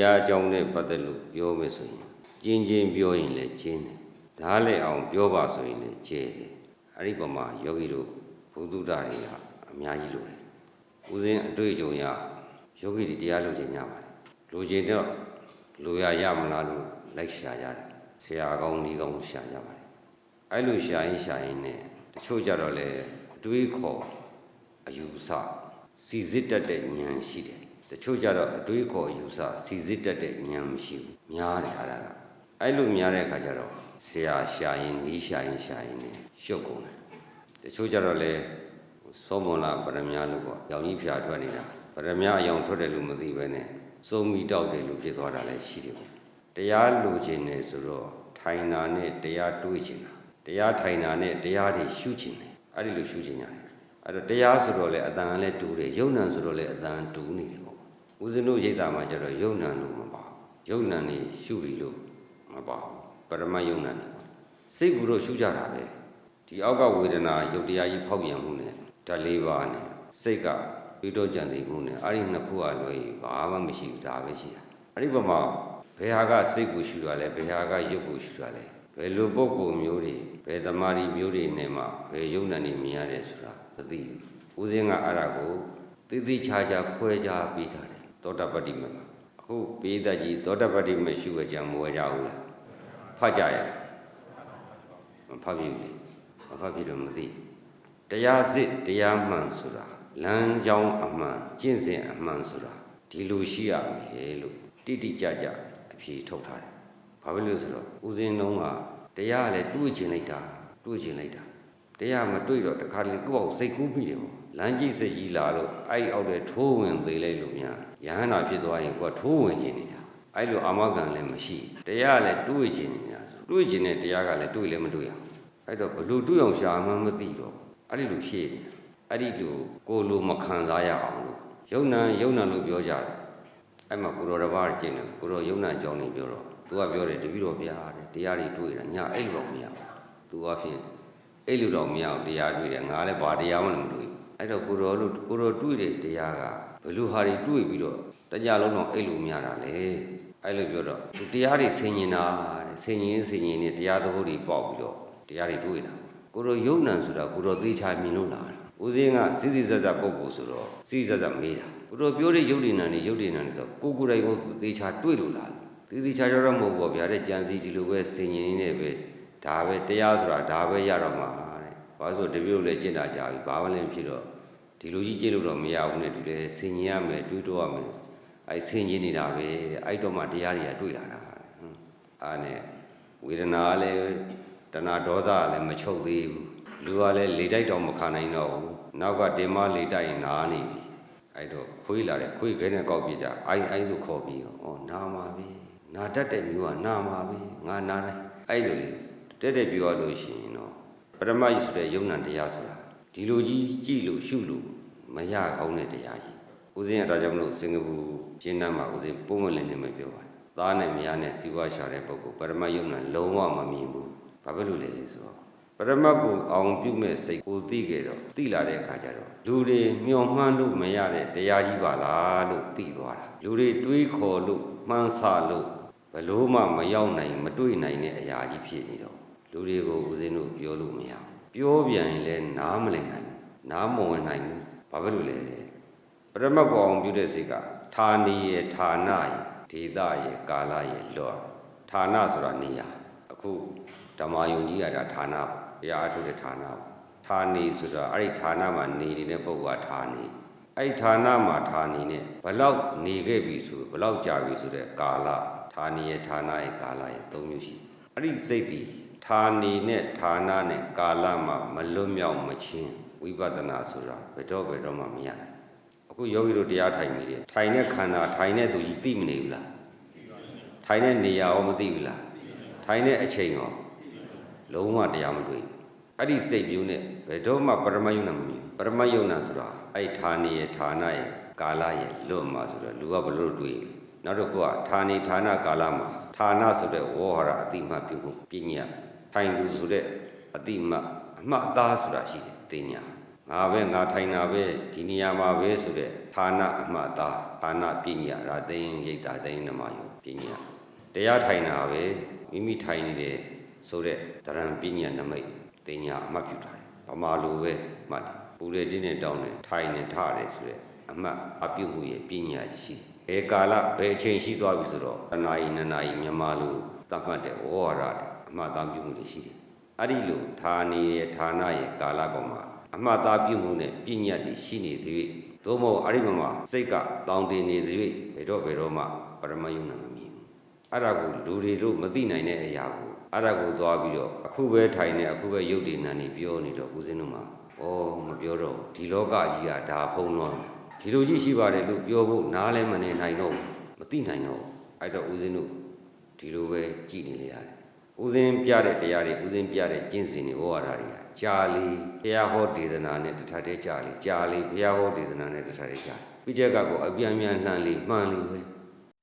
ရားအကြောင်းနဲ့ပတ်သက်လို့ပြောမယ်ဆိုရင်ကျင်းချင်းပြောရင်လည်းကျင်းတယ်ဒါလည်းအောင်ပြောပါဆိုရင်လည်းကျဲတယ်အဲ့ဒီပမာယောဂီတို့ဘုဒ္ဓတာတွေကအများကြီးလို့တယ်ဦးစင်းအတွေ့အကြုံရယောဂီတွေတရားလို့ခြင်းကြပါတယ်လူချင်းတော့လူရရမလားလို့လိုက်ရှာကြတယ်ဆရာကောင်းဒီကောင်းရှာကြပါတယ်အဲ့လိုရှာရင်ရှာရင်နဲ့တချို့ကြတော့လေအတွေးခေါ်အယူဆစီစစ်တတ်တဲ့ဉာဏ်ရှိတယ် တချို့ကြတော့အတွေးခေါ်အယူဆစီစစ်တတ်တဲ့ဉာဏ်မရှိဘူးများတယ်အဲ့ဒါကအဲ့လိုများတဲ့အခါကျတော့ဆရာရှာရင်ဒီရှာရင်ရှာရင်နဲ့ရှုပ်ကုန်တယ်တချို့ကြတော့လေစောမွန်လာပရမညာလို့ပေါ့ရောင်ကြီးဖြာထွက်နေတာပရမညာအယောင်ထွက်တယ်လို့မသိပဲနဲ့စုံမီတောက်တယ်လို့ဖြစ်သွားတာလည်းရှိတယ်ပေါ့တရားလိုချင်တယ်ဆိုတော့ထိုင်တာနဲ့တရားတွေးချင်တာတရားထိုင်တာနဲ့တရားတွေရှုချင်တယ်အဲ့ဒီလိုရှုချင်ကြတယ်အဲ့တော့တရားဆိုတော့လေအတန်ကလည်းတူတယ်ယုံ nant ဆိုတော့လေအတန်တူနေတယ်ပေါ့ ဦးဇင်းတို့ရိတ်တာမှာကျတော့ယုံ nant လို့မပါဘူးယုံ nant နေရှုပြီလို့မပါဘူးပရမတ်ယုံ nant နေပါစိတ်ကူတော့ရှုကြတာပဲဒီအောက်ကဝေဒနာယုတ်တရားကြီးဖောက်ပြန်မှုနဲ့ဓာတ်လေးပါးနဲ့စိတ်ကပြီးတော့ကြံစီမှုနဲ့အဲ့ဒီနှစ်ခုကလွယ်ရင်ဘာမှမရှိဘူးဒါပဲရှိတာအဲ့ဒီပမာဘယ်ဟာကစိတ်ကိုရှုတာလဲဘယ်ဟာကယုတ်ကိုရှုတာလဲဘယ်လိုပုံကိုယ်မျိုးတွေဘယ်သမာဓိမျိုးတွေနဲ့မှဘယ်ယုံ nant နေမြင်ရတယ်ဆိုတာမသိဘူးဦးစင်းကအဲ့ဒါကိုသိသိချာချာခွဲခြားပေးထားတယ် သောတာပတ္တိမမှာအခုပိဋကကြီးသောတာပတ္တိမရှုကြံမဝဲကြဘူးလားဖတ်ကြရဲ့မဖတ်ပြီလေမဖတ်ပြီတော့မသိတရားစစ်တရားမှန်ဆိုတာလမ်းကြောင်းအမှန်ကျင့်စဉ်အမှန်ဆိုတာဒီလိုရှိရမယ်လို့တိတိကျကျအဖြေထုတ်ထားတယ်ဘာဖြစ်လို့ဆိုတော့ဦးစင်းလုံးကတရားကလည်းတွေးချင်လိုက်တာတွေးချင်လိုက်တာတရားမတွေ့တော့တခါလေကိုယ့်အောင်စိတ်ကူးမိတယ်ပေါ့လမ်းကြီးစိတ်ကြီးလာလို့အဲ့အောက်တဲ့ထိုးဝင်သေးလိုက်လို့များ ယဟန္တာဖြစ်သွားရင်ကိုယ်ကထိုးဝင်ခြင်းနေတာအဲ့လိုအာမခံလည်းမရှိတရားလည်းတွေးခြင်းနေတာဆိုတွေးခြင်းနဲ့တရားကလည်းတွေးလည်းမတွေးရဘူးအဲ့တော့ဘလို့တွေးအောင်ရှာမှမသိတော့အဲ့ဒီလိုရှေ့နေအဲ့ဒီလိုကိုယ်လိုမခံစားရအောင်လို့ယုံ nant ယုံ nant လို့ပြောကြတယ်အဲ့မှာကိုတော်တစ်ပါးကျင့်တယ်ကိုတော်ယုံ nant အကြောင်းလေးပြောတော့သူကပြောတယ်တပည့်တော်ဗျာတဲ့တရားတွေတွေးတာညာအဲ့လိုတော့မရဘူးသူကဖြင့်အဲ့လိုတော့မရအောင်တရားတွေ့တယ်ငါလည်းဘာတရားမှမတွေ့ဘူး အဲ့တော့ကိုတော်လို့ကိုတော်တွေ့တဲ့တရားကဘယ်လိုဟာတွေတွေ့ပြီးတော့တကြလုံးတော့အဲ့လိုမရတာလေအဲ့လိုပြောတော့သူတရားတွေဆင်ញင်တာတဲ့ဆင်ញင်ဆင်ញင်နဲ့တရားသဘောတွေပေါက်ပြီးတော့တရားတွေတွေ့တာကိုတော်ယုံ nant ဆိုတာကိုတော်သေချာမြင်လို့လားဦးစင်းကစိစိဆက်ဆက်ပုံကိုဆိုတော့စိစိဆက်ဆက်မေးတာကိုတော်ပြောတဲ့ယုတ်ဒီနံနေယုတ်ဒီနံနေဆိုကိုကိုယ်တိုင်ကိုသေချာတွေ့လို့လားသေသေချာချာတော့မဟုတ်ပါဗျာတဲ့ကြံစီဒီလိုပဲဆင်ញင်နေပဲဒါပဲတရားဆိုတာဒါပဲရတော့မှာတဲ့ ဘာလို့ဆိုတပြည့်လည်းကျင့်တာကြာပြီဘာမှလည်းဖြစ်တော့ဒီလိုကြီးကျင့်လို့တော့မရဘူးနဲ့ဒီလေဆင်ញင်ရမယ်တွေးတော့ရမယ်အဲဆင်ញင်နေတာပဲတဲ့အဲ့တော့မှတရားတွေကတွေ့လာတာဟွန်းအာနဲ့ဝေဒနာကလည်းတဏှာဒေါသကလည်းမချုပ်သေးဘူးလူကလည်းလေတိုက်တော့မခံနိုင်တော့ဘူးနောက်ကတင်မလေတိုက်ရင်နားနေပြီအဲ့တော့ခွေးလာတယ်ခွေးခဲနဲ့ကောက်ပြကြအိုင်းအိုင်းဆိုခေါ်ပြီးဩနာမှာပြီနာတတ်တဲ့မျိုးကနာမှာပြီငါနာတယ်အဲ့လိုလေတက်တက်ပြောရလို့ရှိရင်တော့ ပရမတ်ဆိုတဲ့ယုံ nant တရားဆိုတာဒီလိုကြီးကြည့်လို့ရှုလို့မရကောင်းတဲ့တရားကြီးဦးဇင်းကဒါကြောင့်မလို့စင်ကာပူကျင်းတန်းမှာဦးဇင်းပုံမလင်းလင်းမပြောပါဘူးသားနဲ့မယားနဲ့စီးပွားရှာတဲ့ပုဂ္ဂိုလ်ပရမတ်ယုံ nant လုံးဝမမြင်ဘူးဘာဖြစ်လို့လဲဆိုတော့ပရမတ်ကိုအောင်ပြုမဲ့စိတ်ကိုသိခဲ့တော့သိလာတဲ့အခါကျတော့လူတွေမျှော်မှန်းလို့မရတဲ့တရားကြီးပါလားလို့သိသွားတာလူတွေတွေးခေါ်လို့မှန်းဆလို့ဘလို့မှမရောက်နိုင်မတွေ့နိုင်တဲ့အရာကြီးဖြစ်နေတော့ လူတွေကိုဦးဇင်းတို့ပြောလို့မရဘူးပြောပြန်ရင်လည်းနားမလည်နိုင်ဘူးနားမဝင်နိုင်ဘူးဘာဖြစ်လို့လဲပရမတ်ကိုအောင်ပြုတဲ့စိတ်ကဌာနီရဲ့ဌာနရဲ့ဒေသရဲ့ကာလရဲ့လောဌာနဆိုတာနေရာအခုဓမ္မယုံကြီးကဒါဌာနပေါ့တရားအထုတ်တဲ့ဌာနပေါ့ဌာနီဆိုတာအဲ့ဒီဌာနမှာနေနေတဲ့ပုဂ္ဂိုလ်ကဌာနီအဲ့ဒီဌာနမှာဌာနီနဲ့ဘလောက်နေခဲ့ပြီဆိုဘလောက်ကြာပြီဆိုတဲ့ကာလဌာနီရဲ့ဌာနရဲ့ကာလရဲ့သုံးမျိုးရှိတယ်အဲ့ဒီစိတ်ဒီ ဌာနီနဲ့ဌာနနဲ့ကာလမှာမလွတ်မြောက်မချင်းဝိပဿနာဆိုတာဘယ်တော့ဘယ်တော့မှမရနိုင်အခုယောဂီတို့တရားထိုင်နေတယ်ထိုင်တဲ့ခန္ဓာထိုင်တဲ့သူကြီးသိမနေဘူးလားထိုင်တဲ့နေရာရောမသိဘူးလားထိုင်တဲ့အချိန်ရောလုံးဝတရားမတွေ့ဘူးအဲ့ဒီစိတ်မျိုးနဲ့ဘယ်တော့မှပရမယုံနာမမြင်ဘူးပရမယုံနာဆိုတာအဲ့ဒီဌာနေရဲ့ဌာနရဲ့ကာလရဲ့လွတ်မှာဆိုတော့လူကဘယ်လို့တွေ့လဲနောက်တစ်ခုကဌာနေဌာနကာလမှာဌာနဆိုတဲ့ဝေါဟာရအတိမတ်ပြုဖို့ပညာ ထိုင်သူဆိုတဲ့အတိမတ်အမှတ်အသားဆိုတာရှိတယ်တင်ညာမငါပဲငါထိုင်တာပဲဒီနေရာမှာပဲဆိုတဲ့ဌာနအမှတ်သားဌာနပညာရာသိင်းရိတ်တာသိင်းနမယောပညာတရားထိုင်တာပဲမိမိထိုင်နေတဲ့ဆိုတဲ့တရံပညာနမိတ်တင်ညာအမှတ်ပြုတာဗမာလိုပဲမှတ်တယ်ပူရတင်းနဲ့တောင်းတယ်ထိုင်နေထတယ်ဆိုတဲ့အမှတ်အပြုမှုရဲ့ပညာရှိတယ်ဘယ်ကာလဘယ်အချိန်ရှိသွားပြီဆိုတော့တနာရီနှစ်နာရီမြန်မာလိုသတ်မှတ်တဲ့ဝေါ်ရတာ အမှတ်သားပြုမှုတွေရှိတယ်အဲ့ဒီလိုဌာနေရဲ့ဌာနရဲ့ကာလပေါ်မှာအမှတ်သားပြုမှုနဲ့ပြညတ်တွေရှိနေသေး၍သို့မဟုတ်အဲ့ဒီမှာစိတ်ကတောင်းတင်နေသေး၍ဘယ်တော့ဘယ်တော့မှပရမယုံနာမမြင်ဘူးအဲ့ဒါကိုလူတွေတို့မသိနိုင်တဲ့အရာကိုအဲ့ဒါကိုသွားပြီးတော့အခုပဲထိုင်နေအခုပဲရုပ်တည်နာနေပြောနေတော့ဦးဇင်းတို့မှာဩမပြောတော့ဘူးဒီလောကကြီးကဒါဖုံးလွှမ်းဒီလိုကြီးရှိပါတယ်လို့ပြောဖို့နားလည်းမနေနိုင်တော့ဘူးမသိနိုင်တော့ဘူးအဲ့တော့ဦးဇင်းတို့ဒီလိုပဲကြည်နေလေရတယ် ဦးစင်းပြတဲ့တရားတွေဦးစင်းပြတဲ့ကျင့်စဉ်တွေဟောရတာတွေကကြာလီဘုရားဟောဒေသနာနဲ့တထတဲ့ကြာလီကြာလီဘုရားဟောဒေသနာနဲ့တထတဲ့ကြာလီပြီးတဲ့ကကိုအပြန်ပြန်လှန်လီမှန်လီပဲ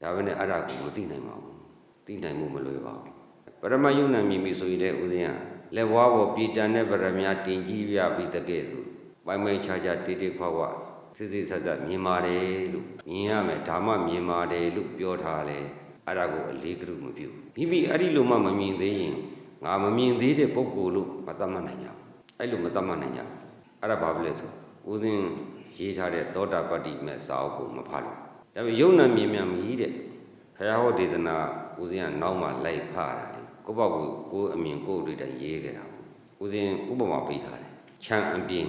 ဒါပဲနဲ့အဲ့ဒါကိုမသိနိုင်ပါဘူးသိနိုင်မှုမလွယ်ပါဘူးပရမယုံနာမြင်ပြီဆိုရင်လည်းဦးစင်းကလက်ဝါးပေါ်ပြည်တန်တဲ့ဗရမ ्या တင်ကြည့်ပြပြီးတကဲ့သို့ပိုင်ပိုင်ခြားခြားတေးတေးခွားခွားစစ်စစ်ဆက်ဆက်မြင်ပါတယ်လို့မြင်ရမယ်ဒါမှမြင်ပါတယ်လို့ပြောထားတယ် အဲ့ဒါကိုအလေးကရုမပြုမိမိအဲ့ဒီလိုမှမမြင်သေးရင်ငါမမြင်သေးတဲ့ပုံကိုယ်လို့မတတ်မှတ်နိုင်ကြဘူးအဲ့လိုမတတ်မှတ်နိုင်ကြဘူးအဲ့ဒါဘာဖြစ်လဲဆိုဦးဇင်းရေးထားတဲ့သောတာပတ္တိမဲ့စာအုပ်ကိုမဖတ်လို့ဒါပေမဲ့ယုံနာမြင်မြန်မကြီးတဲ့ခရဟောဒေသနာဦးဇင်းကနောက်မှလိုက်ဖတ်တာလေကိုယ့်ဘောက်ကိုကိုယ်အမြင်ကိုယ်တွေ့တဲ့ရေးခဲ့တာပေါ့ဦးဇင်းဥပမာပေးထားတယ်ခြံအပြင်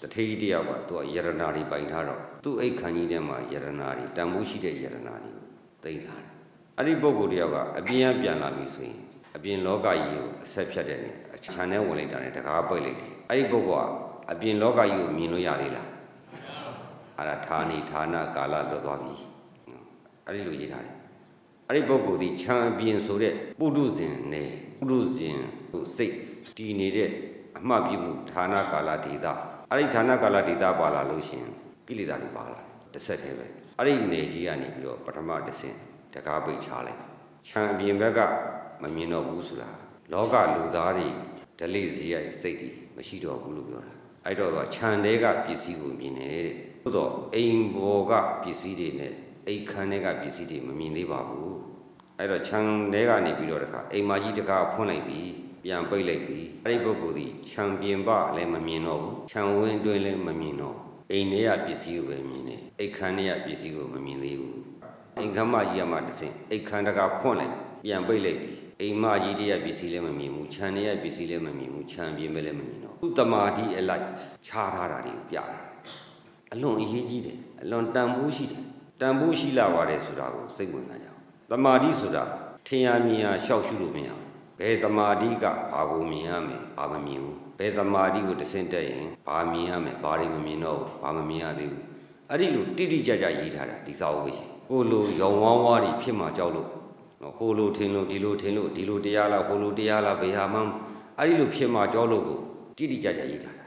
တထေးကြီးတယောက်ကသူကယရနာတွေပိုင်ထားတော့သူ့အိတ်ခမ်းကြီးထဲမှာယရနာတွေတန်ဖိုးရှိတဲ့ယရနာတွေကိုသိမ့်ထားတယ် အဲ့ဒီပုဂ္ဂိုလ်တယောက်ကအပြင်ကပြန်လာပြီဆိုရင်အပြင်လောကကြီးကိုအဆက်ဖြတ်တဲ့နေအချမ်းနဲ့ဝင်လိုက်တာနဲ့တကားပိတ်လိုက်တယ်အဲ့ဒီပုဂ္ဂိုလ်ကအပြင်လောကကြီးကိုမြင်လို့ရသေးလားအဲ့ဒါဌာနေဌာနကာလလွတ်သွားပြီနော်အဲ့ဒီလိုရေးထားတယ်အဲ့ဒီပုဂ္ဂိုလ်ဒီခြံအပြင်ဆိုတဲ့ပုထုဇဉ်နဲ့ပုထုဇဉ်ကိုစိတ်တည်နေတဲ့အမှတ်ပြုမှုဌာနကာလဒေတာအဲ့ဒီဌာနကာလဒေတာပါလာလို့ရှရင်ကိလေသာတွေပါလာတယ်တစ်ဆက်တည်းပဲအဲ့ဒီနေကြီးကနေပြီးတော့ပထမတစ်ဆင့် တကားပိတ်ချလိုက်ခြံအပြင်ဘက်ကမမြင်တော့ဘူးဆိုတာလောကလူသားတွေဒလိစီရဲ့စိတ်တွေမရှိတော့ဘူးလို့ပြောတာအဲ့တော့ကခြံတဲကပစ္စည်းကိုမြင်တယ်တဲ့သို့တော့အိမ်ဘော်ကပစ္စည်းတွေနဲ့အိမ်ခန်းထဲကပစ္စည်းတွေမမြင်သေးပါဘူးအဲ့တော့ခြံတဲကနေပြီးတော့တခါအိမ်မကြီးတကားဖွင့်လိုက်ပြီးပြန်ပိတ်လိုက်ပြီးအဲ့ဒီပုဂ္ဂိုလ်ဒီခြံပြင်ပလည်းမမြင်တော့ဘူးခြံဝင်းတွင်းလည်းမမြင်တော့ဘူးအိမ်ထဲကပစ္စည်းကိုပဲမြင်တယ်အိမ်ခန်းထဲကပစ္စည်းကိုမမြင်သေးဘူး အိမ်ခမ်းမကြီးကမှတစ်စင်အိမ်ခမ်းတကဖွင့်လိုက်ပြန်ပိတ်လိုက်ပြီအိမ်မကြီးတည်းရဲ့ပစ္စည်းလည်းမမြင်ဘူးခြံတည်းရဲ့ပစ္စည်းလည်းမမြင်ဘူးခြံပြင်းပဲလည်းမမြင်တော့ဘူးသူတမာတိအလိုက်ခြားထားတာတွေကိုပြတာအလွန်အရေးကြီးတယ်အလွန်တန်ဖိုးရှိတယ်တန်ဖိုးရှိလာပါတယ်ဆိုတာကိုစိတ်ဝင်စားကြအောင်တမာတိဆိုတာထင်ရမြင်ရရှောက်ရှုလို့မရဘူးဘယ်တမာတိကဘာကိုမြင်ရမယ်ဘာမမြင်ဘူးဘယ်တမာတိကိုတစ်စင်တက်ရင်ဘာမြင်ရမယ်ဘာတွေမမြင်တော့ဘူးဘာမမြင်ရသေးဘူးအဲ့ဒီလိုတိတိကျကျရေးထားတာဒီစာအုပ်ပဲရှိတယ် ကိုလိုရောင်ဝါးဝါးတွေဖြစ်မှာကြောက်လို့နော်ကိုလိုထင်လို့ဒီလိုထင်လို့ဒီလိုတရားလားကိုလိုတရားလားဘေဟာမန်းအဲ့ဒီလိုဖြစ်မှာကြောက်လို့ကိုတိတိကျကျရေးထားတာ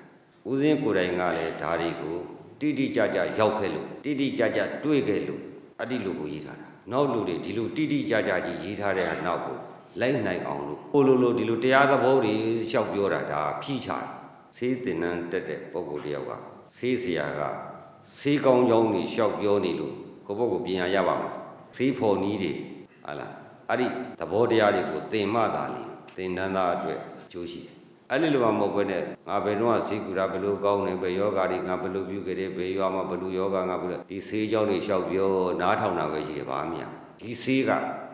ဦးစင်းကိုယ်တိုင်ကလည်းဓာရီကိုတိတိကျကျရောက်ခဲ့လို့တိတိကျကျတွေ့ခဲ့လို့အဲ့ဒီလိုကိုရေးထားတာနောက်လူတွေဒီလိုတိတိကျကျကြီးရေးထားတဲ့ဟာနောက်ကိုလိုက်နိုင်အောင်လို့ကိုလိုလိုဒီလိုတရားသဘောတွေရှောက်ပြောတာဒါဖြီးချတာဆေးတင်နန်းတက်တဲ့ပုံကိုတယောက်ကဆေးဆရာကဆေးကောင်းကြောင်းကြီးရှောက်ပြောနေလို့ ကိုယ့်ဘက်ကိုပြင်ရရပါမလားဆေးဖော်နီးတွေဟာလားအဲ့ဒီသဘောတရားတွေကိုသင်မှသာလင်သင်တန်းသားအတွက်အကျိုးရှိတယ်အဲ့ဒီလိုမှမဟုတ်ဘဲနဲ့ငါဘယ်တော့မှဆေးကူတာဘယ်လိုကောင်းနေဘယ်ယောဂါတွေငါဘယ်လိုပြုခဲ့တယ်ဘယ်ရွာမှာဘယ်လိုယောဂါငါဘယ်လိုဒီဆေးကြောင်းတွေရှောက်ပြောနားထောင်တာပဲရှိတယ်ဘာမှမရဒီဆေးက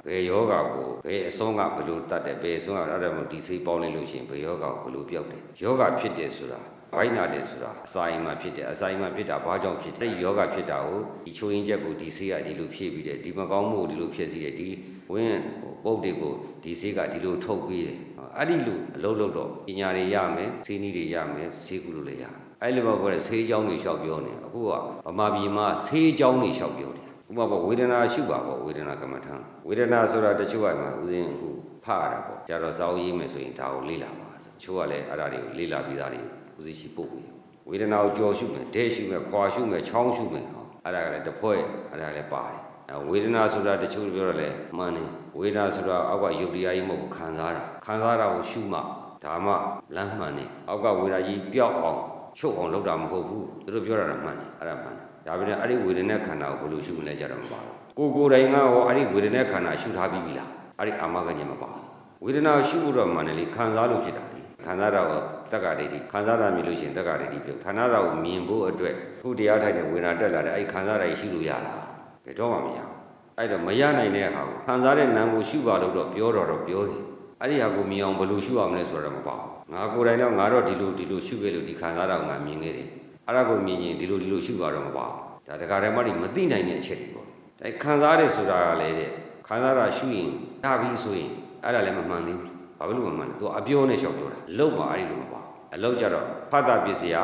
ဘယ်ယောဂါကိုဘယ်အစွန်းကဘယ်လိုတတ်တယ်ဘယ်အစွန်းကအဲ့ဒါမှဒီဆေးပေါင်းလိုက်လို့ရှိရင်ဘယ်ယောဂါကိုဘယ်လိုပြောက်တယ်ယောဂါဖြစ်တယ်ဆိုတာ ဘိုင်းနာတယ်ဆိုတာအစာအိမ်မှာဖြစ်တယ်အစာအိမ်မှာဖြစ်တာဘာကြောင့်ဖြစ်တယ်ဒီယောဂဖြစ်တာကိုဒီချိုးရင်းချက်ကိုဒီဆေးကဒီလိုဖြည့်ပြီးတယ်ဒီမကောင်းမှုကိုဒီလိုဖြည့်စီတယ်ဒီဝင်းပုတ်တွေကိုဒီဆေးကဒီလိုထုတ်ပြီးတယ်အဲ့ဒီလိုအလုပ်လုပ်တော့ပညာတွေရမယ်ဆေးနည်းတွေရမယ်ဆေးကုလို့လည်းရမယ်အဲ့လိုပေါ့ကွဆေးကြောင်းတွေလျှောက်ပြောနေအခုကဗမာပြည်မှာဆေးကြောင်းတွေလျှောက်ပြောတယ်ဥပမာပေါ့ဝေဒနာရှုပါပေါ့ဝေဒနာကမ္မထံဝေဒနာဆိုတာတချို့ကမှဥစဉ်အခုဖတ်ရတာပေါ့ကျတော့စောင်းရေးမယ်ဆိုရင်ဒါကိုလေ့လာပါဆိုတချို့ကလည်းအဲ့ဒါတွေကိုလေ့လာပြီးသားတွေ ဦးစီးရှိပို့ပြီးဝေဒနာကိုကြော်ရှုမယ်ဒဲရှုမယ်ခွာရှုမယ်ချောင်းရှုမယ်ဟောအဲ့ဒါကလည်းတစ်ဖွဲ့အဲ့ဒါလည်းပါတယ်အဲဝေဒနာဆိုတာတချို့ပြောတော့လဲမှန်တယ်ဝေဒနာဆိုတာအောက်ကယုတ်တရားကြီးမဟုတ်ဘူးခံစားတာခံစားတာကိုရှုမှဒါမှလမ်းမှန်တယ်အောက်ကဝေဒနာကြီးပျောက်အောင်ချုပ်အောင်လုပ်တာမဟုတ်ဘူးသူတို့ပြောတာတော့မှန်တယ်အဲ့ဒါမှန်တယ်ဒါပေမဲ့အဲ့ဒီဝေဒနာခန္ဓာကိုဘယ်လိုရှုမလဲကြတော့မပါဘူးကိုယ်ကိုယ်တိုင်ကရောအဲ့ဒီဝေဒနာခန္ဓာရှုထားပြီးပြီလားအဲ့ဒီအာမဂဉ္ဇဉ်မပါဘူးဝေဒနာကိုရှုဖို့တော့မှန်တယ်လေခံစားလို့ဖြစ်တာလေခံစားတာကို တက္ကဒိဋ္ဌိခံစားတာမြင်လို့ရှိရင်တက္ကဒိဋ္ဌိပြုတ်ခံစားတာကိုမြင်ဖို့အတွက်ခုတရားထိုက်တဲ့ဝေဒနာတက်လာတယ်အဲ့ဒီခံစားတာကြီးရှုလို့ရလားဘယ်တော့မှမရဘူးအဲ့တော့မရနိုင်တဲ့အခါကိုခံစားတဲ့နာမ်ကိုရှုပါလို့တော့ပြောတော့တော့ပြောတယ်အဲ့ဒီဟာကိုမြင်အောင်ဘယ်လိုရှုအောင်လဲဆိုတော့မပါဘူးငါကိုယ်တိုင်တော့ငါတော့ဒီလိုဒီလိုရှုခဲ့လို့ဒီခံစားတာကိုငါမြင်ခဲ့တယ်အဲ့ဒါကိုမြင်ရင်ဒီလိုဒီလိုရှုပါတော့မပါဘူးဒါတရားဓမ္မတွေမသိနိုင်တဲ့အချက်တွေပေါ့ဒါခံစားရတယ်ဆိုတာကလည်းတဲ့ခံစားတာရှုရင်ဒါပြီးဆိုရင်အဲ့ဒါလည်းမမှန်သေးဘူး ဘာဖြစ်လို့မမှန်လဲသူကအပြောနဲ့ရှောက်ပြောတာလုံပါအဲ့ဒီလိုမပါဘူးအလောက်ကြတော့ဖတ်တာပစ္စယ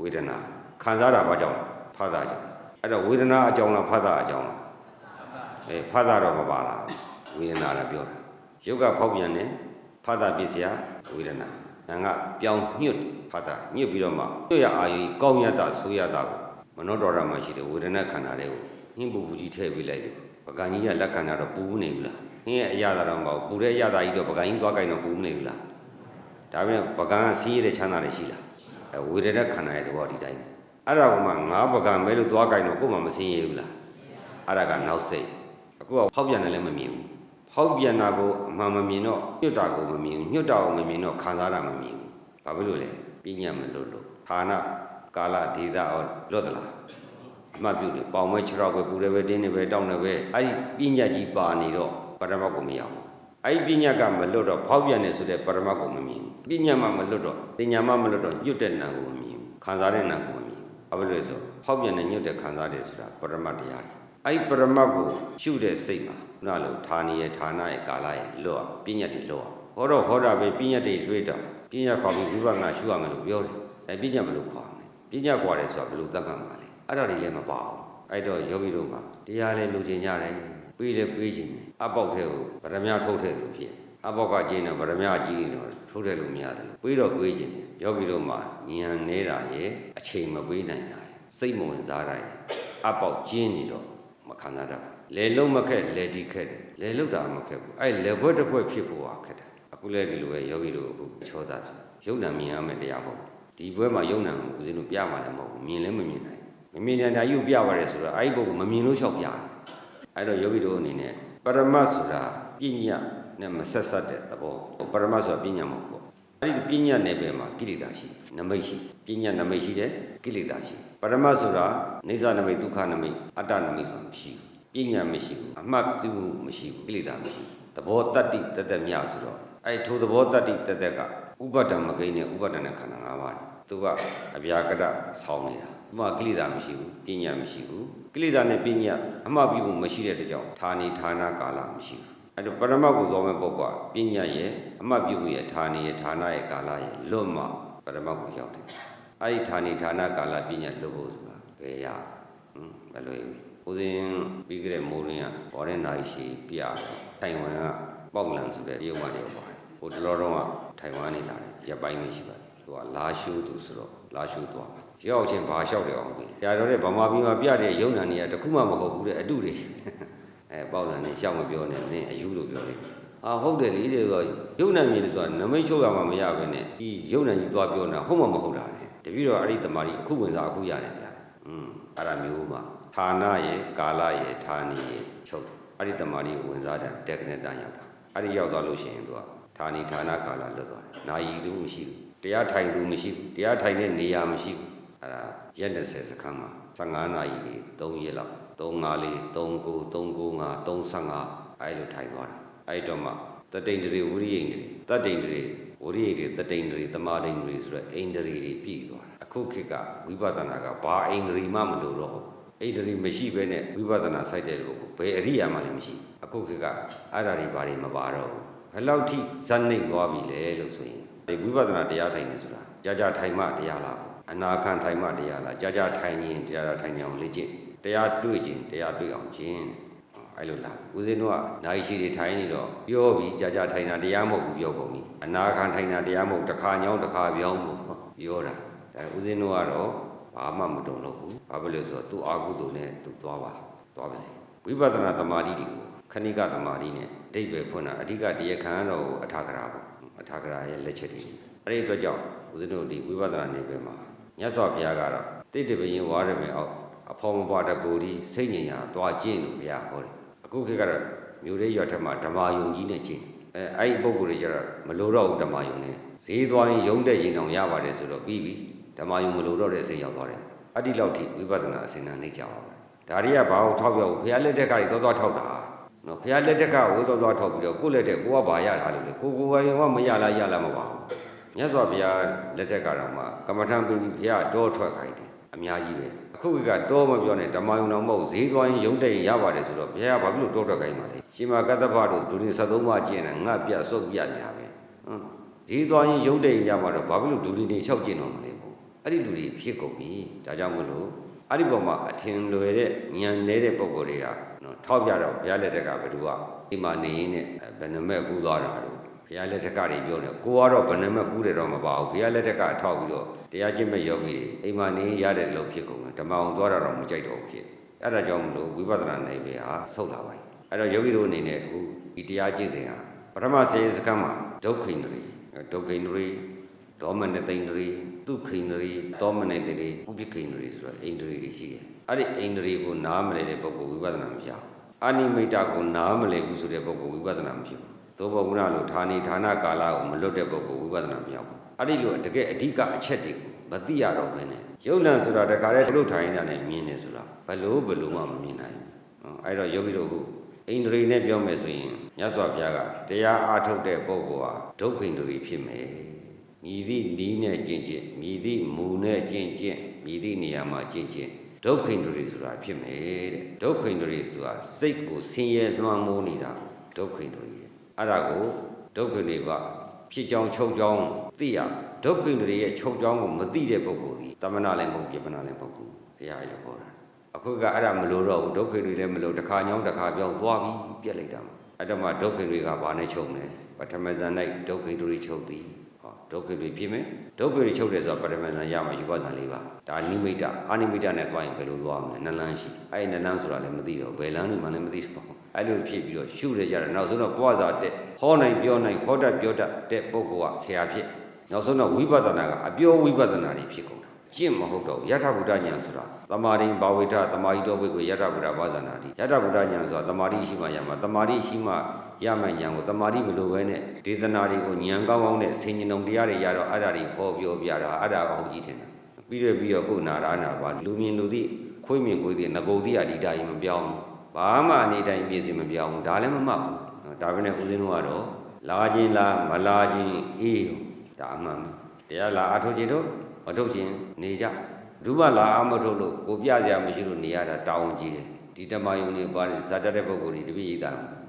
ဝေဒနာခံစားတာဘာကြောင့်လဲဖတ်တာကြောင့်အဲ့တော့ဝေဒနာအကြောင်းလားဖတ်တာအကြောင်းလားအဲဖတ်တာတော့မပါလားဝေဒနာလည်းပြောတာရုပ်ကဖောက်ပြန်တယ်ဖတ်တာပစ္စယဝေဒနာနာကပြောင်းညွတ်ဖတ်တာညွတ်ပြီးတော့မှညွတ်ရအာယီကောင်းရတာဆိုရတာကိုမနောတော်ရမှာရှိတယ်ဝေဒနာခန္ဓာတွေကိုဟင်းပူပူကြီးထည့်ပေးလိုက်တယ်ပကံကြီးကလက်ခန္ဓာတော့ပူနေဘူးလားဟ င်းရဲ့အရာသာတော့မပေါ့ပူတဲ့အရာသာကြီးတော့ပကံကြီးသွားကြိုင်တော့ပူနေဘူးလားဒါပေမဲ့ပကံကစီးရတဲ့ချမ်းသာတွေရှိလားအဲဝေဒနာခန္ဓာရဲ့သဘောဒီတိုင်းအဲ့ဒါကမှငါးပကံမဲလို့သွားကြိုင်တော့ကိုယ်မှမစင်းရဘူးလားအဲ့ဒါကနောက်စိတ်အခုကဖောက်ပြန်တယ်လည်းမမြင်ဘူးဖောက်ပြန်တာကိုအမှန်မမြင်တော့ညွတ်တာကိုမမြင်ဘူးညွတ်တာကိုမမြင်တော့ခံစားတာမမြင်ဘူးဘာဖြစ်လို့လဲပညာမလွတ်လို့ဌာနကာလဒေသအောလွတ်သလားအမှတ်ပြုတယ်ပေါင်မဲခြေတော့ပဲပူတယ်ပဲတင်းတယ်ပဲတောင်းတယ်ပဲအဲ့ဒီပညာကြီးပါနေတော့ ပရမတ်ကိုမရဘူးအဲ့ဒီပညာကမလွတ်တော့ဖောက်ပြန်နေဆိုတဲ့ပရမတ်ကိုမမြင်ဘူးပညာမှမလွတ်တော့ပညာမှမလွတ်တော့ညွတ်တဲ့နာကိုမမြင်ဘူးခံစားတဲ့နာကိုမမြင်ဘူးဘာဖြစ်လို့လဲဆိုတော့ဖောက်ပြန်နေညွတ်တဲ့ခံစားတယ်ဆိုတာပရမတ်တရားတွေအဲ့ဒီပရမတ်ကိုရှုတဲ့စိတ်မှာခုနလိုဌာနီရဲ့ဌာနရဲ့ကာလရဲ့လွတ်ပညာတွေလွတ်ဟောတော့ဟောတာပဲပညာတွေထွေးတာပညာခေါ်ပြီးဝိပဿနာရှုရမယ်လို့ပြောတယ်အဲ့ပညာဘယ်လိုခေါ်မလဲပညာကွာတယ်ဆိုတာဘယ်လိုသတ်မှတ်မှာလဲအဲ့ဒါတွေလည်းမပါဘူးအဲ့တော့ယောဂီတို့မှာတရားလည်းလူကျင်ကြတယ် ပေးလည်းပေးခြင်းတယ်အပေါက်ထဲကိုဗရမ ्या ထုတ်ထဲလို့ဖြစ်အဘောက်ကကျင်းတော့ဗရမ ्या ကြီးနေတော့ထိုးတယ်လို့မရတယ်လို့ပေးတော့ပေးခြင်းတယ်ယောဂီတို့မှာဉာဏ်နေတာရဲ့အချိန်မပေးနိုင်တာရဲ့စိတ်မဝင်စားတာရဲ့အပေါက်ကျင်းနေတော့မခံစားတတ်ဘူးလေလုံးမခက်လေဒီခက်တယ်လေလုတ်တာမခက်ဘူးအဲ့လေဘွက်တစ်ဘွက်ဖြစ်ဖို့ဟာခက်တယ်အခုလည်းဒီလိုပဲယောဂီတို့အခုချောတာဆိုယုံနာမြင်ရမယ်တရားပေါ့ဒီဘွဲမှာယုံနာကိုဦးဇင်းတို့ပြမှာလည်းမဟုတ်ဘူးမြင်လည်းမမြင်နိုင်ဘူးမမြင်တဲ့တရားယူပြပါတယ်ဆိုတော့အဲ့ဒီဘုတ်ကိုမမြင်လို့လျှောက်ပြတယ် အဲ့တော့ယောဂီတို့အနေနဲ့ပရမတ်ဆိုတာပညာနဲ့မဆက်ဆက်တဲ့သဘောပရမတ်ဆိုတာပညာမဟုတ်ဘူးအဲ့ဒီပညာနယ်ပယ်မှာကိလေသာရှိတယ်နမိတ်ရှိပညာနမိတ်ရှိတယ်ကိလေသာရှိတယ်ပရမတ်ဆိုတာနေသနမိတ်ဒုက္ခနမိတ်အတ္တနမိတ်ဆိုတာမရှိဘူးပညာမရှိဘူးအမှတ်ပြုမှုမရှိဘူးကိလေသာမရှိဘူးသဘောတတ္တိတသက်မြဆိုတော့အဲ့ထိုသဘောတတ္တိတသက်ကဥပဒံမကိန်းနဲ့ဥပဒဏခန္ဓာ၅ပါးသူကအဗျာကရဆောင်းနေတာဥပကိလေသာမရှိဘူးပညာမရှိဘူး ကိလေသာနဲ့ပညာအမှတ်ပြုမှုမရှိတဲ့တကြောင်ဌာနီဌာနကာလမရှိဘူးအဲ့တော့ပရမတ်ကိုသောမဲ့ပုဂ္ဂိုလ်ကပညာရဲ့အမှတ်ပြုမှုရဲ့ဌာနီရဲ့ဌာနရဲ့ကာလရဲ့လွတ်မှပရမတ်ကိုရောက်တယ်အဲ့ဒီဌာနီဌာနကာလပညာလွတ်ဖို့ဆိုတာဘယ်ရဟွန်းမလွယ်ဘူးဦးစင်းပြီးကြတဲ့မိုးရင်းကဘော်တဲ့နိုင်ရှိပြတော့တိုင်ဝမ်ကပေါက်လန်ဆိုတဲ့တရုတ်မလေးပါတယ်ဟိုတလောတော့ကထိုင်ဝမ်နေလာတယ်ရက်ပိုင်းမရှိပါဘူးသူကလာရှိုးသူဆိုတော့လာရှိုးသွား ရောက်ချင်းဘာလျှောက်တယ်အောင်ပြီ။ကြာတော့တဲ့ဗမာပြည်မှာပြတဲ့ရုံနာနေရတခုမှမဟုတ်ဘူးတဲ့အတုတွေရှိတယ်။အဲပေါ့လာနေရှောက်မပြောနဲ့နင်းအယူလို့ပြောတယ်။အာဟုတ်တယ်လေတဲ့ဆိုရုံနာမြင်တယ်ဆိုတာနမိတ်ချုပ်ရမှာမရဘဲနဲ့ဒီရုံနာကြီးသွားပြောနေတာဟုတ်မှမဟုတ်တာလေ။တပည့်တော်အဲ့ဒီတမာရီအခုဝင်စားအခုရတယ်ဗျာ။อืมအဲ့ဒါမျိုးမှာဌာနရဲ့ကာလရဲ့ဌာနီရဲ့ချုပ်တယ်။အဲ့ဒီတမာရီကိုဝင်စားတဲ့တက်ကနေတန်းရောက်တာ။အဲ့ဒီရောက်သွားလို့ရှိရင်သူကဌာနီဌာနကာလလွတ်သွားတယ်။နာယီတူမရှိဘူး။တရားထိုင်သူမရှိဘူး။တရားထိုင်တဲ့နေရာမရှိဘူး။ အဲ့ဒါရက်20စခန်းမှာ15နာရီ3ရက်လောက်3 5လေး3 9 3 9 5 35အဲ့လိုထိုင်သွားတာအဲ့တော့မှတတိန်တရီဝရိယိန်တရီတတိန်တရီဝရိယိန်တရီတတိန်တရီတမာတိန်တရီဆိုတော့အိန္ဒြေတွေပြည့်သွားတာအခုခေတ်ကဝိပဿနာကဘာအိန္ဒြေမှမလို့တော့ဘူးအိန္ဒြေမရှိဘဲနဲ့ဝိပဿနာစိုက်တဲ့လူကိုဘယ်အရိယာမှလည်းမရှိအခုခေတ်ကအဲ့ဓာတွေဘာတွေမပါတော့ဘူးဘယ်လောက်ထိဇက်နှိမ့်သွားပြီလဲလို့ဆိုရင်ဒီဝိပဿနာတရားထိုင်နေဆိုတာကြာကြာထိုင်မှတရားလား အနာခံထိုင်မှတရားလားကြာကြာထိုင်ရင်တရားထိုင်နေအောင်လေ့ကျင့်တရားတွေ့ခြင်းတရားတွေ့အောင်ကျင့်အဲ့လိုလားဦးဇင်းတို့ကနိုင်ရှိတွေထိုင်နေတော့ပြောပြီးကြာကြာထိုင်တာတရားမဟုတ်ဘူးပြောကုန်ပြီအနာခံထိုင်တာတရားမဟုတ်တစ်ခါညောင်းတစ်ခါပြောင်းပေါ့ပြောတာဒါဦးဇင်းတို့ကတော့ဘာမှမတုံလို့ဘူးဘာဖြစ်လို့လဲဆိုတော့သူအာဟုတုနဲ့သူသွားပါသွားပါစေဝိပဿနာသမာဓိတွေကိုခဏိကသမာဓိနဲ့အတိတ်ပဲဖွင့်တာအဓိကတရားခံတော့အထာဂရာပေါ့အထာဂရာရဲ့လက်ချက်တွေအဲ့ဒီအတွက်ကြောင့်ဦးဇင်းတို့ဒီဝိပဿနာနေပဲမှာ မြတ်စွာဘုရားကတော့တိတ္တပရင်ဝါရမေအောက်အဖော်မပွားတကူဒီစိတ်ညင်ညာသွားကျင့်လို့ဘုရားဟောတယ်အခုခေတ်ကတော့မြို့လေးရွာထက်မှာဓမ္မယုံကြီးနဲ့ကျင့်အဲအဲ့ဒီပုံကိုယ်တွေကျတော့မလိုတော့ဘူးဓမ္မယုံနဲ့ဈေးသွားရင်ယုံတဲ့ရင်တောင်ရပါတယ်ဆိုတော့ပြီးပြီဓမ္မယုံမလိုတော့တဲ့အစိတ်ရောက်သွားတယ်အဲ့ဒီလောက်ထိဝိပဿနာအစဉ်အနှိမ့်ကြပါပဲဒါတွေကဘာကိုထောက်ပြဖို့ဘုရားလက်ထက်ကတွေသွားသွားထောက်တာနော်ဘုရားလက်ထက်ကဝိသွားသွားထောက်ပြီးတော့ကိုယ့်လက်ထက်ကိုကဘာရတာလို့လေကိုကိုယ်ကမရလားရလားမပါဘူး မြတ်စွာဘုရားလက်ထက်ကတော့မှကမ္မထံပေးပြီးဘုရားတောထွက်ခိုင်းတယ်အများကြီးပဲအခုကတော့မပြောနဲ့ဓမ္မယုံတော်မဟုတ်ဈေးသွားရင်ရုံးတဲ့ရင်ရပါတယ်ဆိုတော့ဘုရားဘာဖြစ်လို့တောထွက်ခိုင်းပါလဲရှင်မကတ္တဗတို့ဒုရင်73ပါးကျင့်တယ်ငါပြစုပ်ပြနေတာပဲဟွန်းဈေးသွားရင်ရုံးတဲ့ရင်ရမှာတော့ဘာဖြစ်လို့ဒုရင်တွေလျှောက်ကျင့်တော့မလဲပေါ့အဲ့ဒီလူတွေဖြစ်ကုန်ပြီဒါကြောင့်မလို့အဲ့ဒီပေါ်မှာအထင်လွယ်တဲ့ဉာဏ်နေတဲ့ပုံကိုယ်တွေကနော်ထောက်ပြတော့ဘုရားလက်ထက်ကဘယ်သူကဒီမှာနေရင်းနဲ့ဘယ်နှမဲ့ကူးသွားတာလို့ဘု ရားလက်ထက်ကတွေပြောတယ်ကိုကတော့ဗနမကူးတယ်တော့မပါဘူးဘုရားလက်ထက်ကထောက်ပြီးတော့တရားကျင့်မဲ့ယောဂီတွေအိမ်မှာနေရတဲ့လို့ဖြစ်ကုန်တယ်ဓမ္မအောင်သွားတာတော့မကြိုက်တော့ဘူးဖြစ်အဲ့ဒါကြောင့်မလို့ဝိပဿနာနိုင်ပဲဟာဆုတ်လာပါ යි အဲ့တော့ယောဂီတို့အနေနဲ့အခုဒီတရားကျင့်စဉ်ဟာပထမစေစကမ်းမှာဒုက္ခိန္ဒြေဒုက္ခိန္ဒြေဒေါမနတိန္ဒြေဒုက္ခိန္ဒြေသောမနတိန္ဒြေဥပိခိန္ဒြေဆိုတော့အိန္ဒြေတွေရှိတယ်အဲ့ဒီအိန္ဒြေကိုနားမလဲတဲ့ပုဂ္ဂိုလ်ဝိပဿနာမရဘူးအာနိမိတ်တကိုနားမလဲဘူးဆိုတဲ့ပုဂ္ဂိုလ်ဝိပဿနာမဖြစ်ဘူး သို့ဘောကုဏလို့ဌာနေဌာနကာလကိုမလွတ်တဲ့ပုဂ္ဂိုလ်ဝိပဿနာမရောက်ဘူးအဲ့ဒီလိုတကယ်အဓိကအချက်တွေကိုမသိရတော့ဘဲနဲ့ယုတ်လံဆိုတာတခါတည်းဘုလို့ထိုင်နေတာနဲ့မြင်နေဆိုတာဘလို့ဘလို့မှမမြင်နိုင်ဘူးအဲ့တော့ယောဂီတို့ကအိန္ဒြေနဲ့ပြောမယ်ဆိုရင်မြတ်စွာဘုရားကတရားအားထုတ်တဲ့ပုဂ္ဂိုလ်ဟာဒုက္ခိန္ဒြေဖြစ်မယ်မြည်သည့်နီးနဲ့ကျင့်ကျင့်မြည်သည့်မူနဲ့ကျင့်ကျင့်မြည်သည့်နေရာမှာကျင့်ကျင့်ဒုက္ခိန္ဒြေဆိုတာဖြစ်မယ်တဲ့ဒုက္ခိန္ဒြေဆိုတာစိတ်ကိုဆင်းရဲလွှမ်းမိုးနေတာဒုက္ခိန္ဒြေ အဲ့ဒါကိုဒုက္ခတွေကဖြစ်ကြောင်းချုပ်ကြောင်းသိရဒုက္ခတွေရဲ့ချုပ်ကြောင်းကိုမသိတဲ့ပုဂ္ဂိုလ်ဒီတမနာလည်းမဟုတ်ပြပနာလည်းမဟုတ်ဘူးဘုရားရဲ့ဟောတာအခုကအဲ့ဒါမလို့တော့ဘူးဒုက္ခတွေလည်းမလို့တစ်ခါညောင်းတစ်ခါပြောင်းသွားပြီးပြက်လိုက်တာမှာအဲ့တော့မှဒုက္ခတွေကဘာနဲ့ချုပ်လဲပထမဇန်၌ဒုက္ခတွေချုပ်သည်ဟောဒုက္ခတွေဖြစ်မယ်ဒုက္ခတွေချုပ်တယ်ဆိုတာပထမဇန်ရမှာယူပါဇန်လေးပါဒါနိမိတ်အာနိမိတ်နဲ့သွားရင်ဘယ်လိုသွားမလဲနလန်းရှိအဲ့ဒီနလန်းဆိုတာလည်းမသိတော့ဘယ်လန်းနေမှလည်းမသိတော့ အဲ့လိုဖြစ်ပြီးတော့ရှုရကြတယ်နောက်ဆုံးတော့ပွားစာတက်ဟောနိုင်ပြောနိုင်ဟောတတ်ပြောတတ်တဲ့ပုဂ္ဂိုလ်ကဆရာဖြစ်နောက်ဆုံးတော့ဝိပဿနာကအပြောဝိပဿနာတွေဖြစ်ကုန်တာကျင့်မဟုတ်တော့ဘူးယထာဘုဒ္ဓဉာဏ်ဆိုတာတမာရိဘာဝိထတမာရိတော်ဘိကိုယထာဘုဒ္ဓဘာဇနာတိယထာဘုဒ္ဓဉာဏ်ဆိုတာတမာရိရှိမှရမှာတမာရိရှိမှရမှဉာဏ်ကိုတမာရိမလိုပဲနဲ့ဒေသနာတွေကိုဉာဏ်ကောင်းကောင်းနဲ့ဆင်ញင်ုံတရားတွေရတော့အဲ့ဒါတွေဟောပြောပြတာအဲ့ဒါအဟုတ်ကြီးထင်တာပြီးတော့ပြီးတော့ကိုယ်နာရာနာပါလူမြင်လူသိခွေးမြင်ကိုယ်သိငကိုယ်သိအဒီတိုင်းမပြောင်းဘူး ဘာမှအနေတိုင်းပြည့်စုံမပြောင်းဘူးဒါလည်းမမှတ်ဘူးနော်ဒါပဲနဲ့ဦးဇင်းတို့ကတော့လာခြင်းလားမလာခြင်းအေးဒါအမှန်ပဲတရားလာအထုတ်ခြင်းတို့မထုတ်ခြင်းနေကြဒုမလာအမထုတ်လို့ကိုပြစရာမရှိလို့နေရတာတောင်းကြီးတယ်ဒီတမယုံနေပါဇာတတဲ့ပုဂ္ဂိုလ်တွေတပိဋက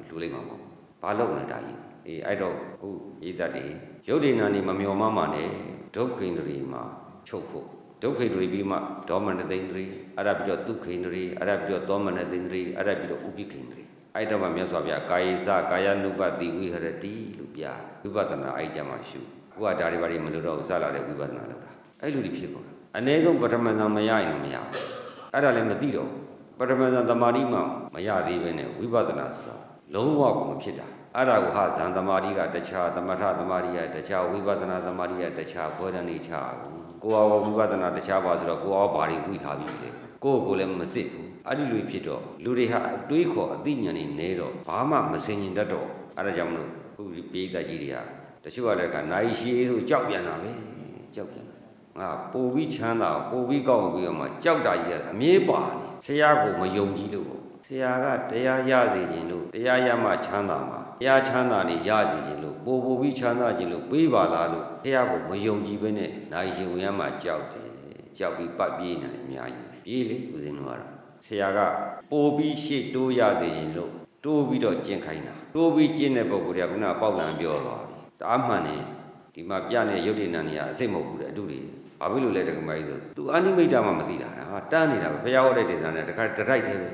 လူလိုက်မှာပေါ့ဘာလို့လဲဒါကြီးအေးအဲ့တော့ခုဣဒတ်တွေရုပ်ဒိနာနေမမျောမမှနဲ့ဒုက္ခိန္ဒြေမှာချုပ်ဖို့ ဒုက္ခိတ္တိပြီးမှဒေါမနတိန္ဒြေအဲ့ဒါပြီးတော့ဒုက္ခိန္ဒြေအဲ့ဒါပြီးတော့သောမနတိန္ဒြေအဲ့ဒါပြီးတော့ဥပိခိန္ဒြေအဲ့တော့မှမြတ်စွာဘုရားကာယစကာယ ानु ပတိဝိဟရတိလို့ပြဝိပဿနာအဲ့ကြမှာရှုကိုကဒါတွေဘာတွေမလို့တော့ဥစားလာတဲ့ဝိပဿနာလုပ်တာအဲ့လိုဒီဖြစ်ကုန်တာအ ਨੇ ဆုံးပထမဇန်မရရင်တော့မရဘူးအဲ့ဒါလည်းမသိတော့ဘူးပထမဇန်တမာတိမှမရသေးပဲနဲ့ဝိပဿနာဆိုတော့လုံးဝကိုမဖြစ်တာအဲ့ဒါကိုဟာဇန်တမာတိကတခြားသမထတမာတိကတခြားဝိပဿနာတမာတိကတခြားဘောဓနေခြားဘူး ကိုယ်အောင်ဝိပဿနာတခြားပါဆိုတော့ကိုယ်အောင်ဘာတွေဝိထားပြီးလဲကိုယ့်ကိုယ်လည်းမစစ်ဘူးအဲ့ဒီလိုဖြစ်တော့လူတွေဟာအတွေးခေါ်အသိဉာဏ်တွေနဲတော့ဘာမှမစင်ញင်တတ်တော့အဲ့ဒါကြောင့်မလို့ခုဒီပိဋကကြီးတွေကတချို့ကလည်းကနိုင်ရှိဆိုကြောက်ပြန်တာပဲကြောက်ပြန်တာငါပို့ပြီးချမ်းသာပို့ပြီးကောင်းပြီးတော့မှကြောက်တာကြီးကအမြဲပါနေဆရာကိုမယုံကြည်လို့ပေါ့ဆရာကတရားရစေခြင်းလို့တရားရမှချမ်းသာမှာတရားချမ်းသာနေရစေခြင်းလို့ ပို့ပို့ပြီးချမ်းသာခြင်းလို့ပေးပါလားလို့ဆရာကိုမယုံကြည်ဘဲနဲ့နိုင်ရှင်ဝင်ရမှကြောက်တယ်ကြောက်ပြီးပတ်ပြေးနေတယ်အများကြီးပြေးလေဦးဇင်းတို့ကတော့ဆရာကပို့ပြီးရှေ့တိုးရစေခြင်းလို့တိုးပြီးတော့ကျင့်ခိုင်းတာတိုးပြီးကျင့်တဲ့ပုံကိုယ်ကခုနကပေါက်လံပြောသွားပြီဒါမှန်တယ်ဒီမှာပြနေတဲ့ရုပ်တည်နာနေရအစိတ်မဟုတ်ဘူးတဲ့အတူတွေဘာဖြစ်လို့လဲတက္ကမကြီးဆို तू အနိမိတ်တာမှမသိတာဟာတန်းနေတာပဲဖျားဟောတဲ့ဒေသနာနဲ့တခါတတိုက်သေးပဲ